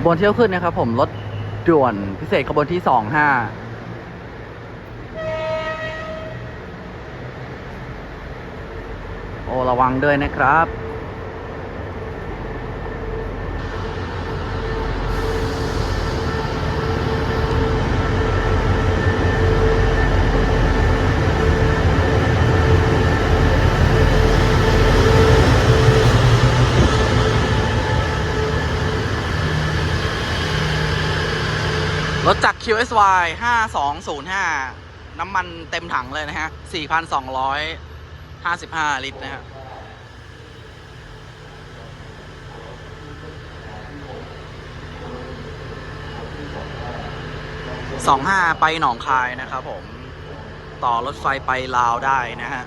ขบวนเที่ยวขึ้นนะครับ ผมรถด่วนพิเศษขบวนที่สองห้าโอระวังด้วยนะครับ รถจาก QSY 5205 น้ำมันเต็มถังเลยนะฮะ 4,255 ลิตรนะฮะ25ไปหนองคายนะครับผม ต่อรถไฟไปลาวได้นะฮะ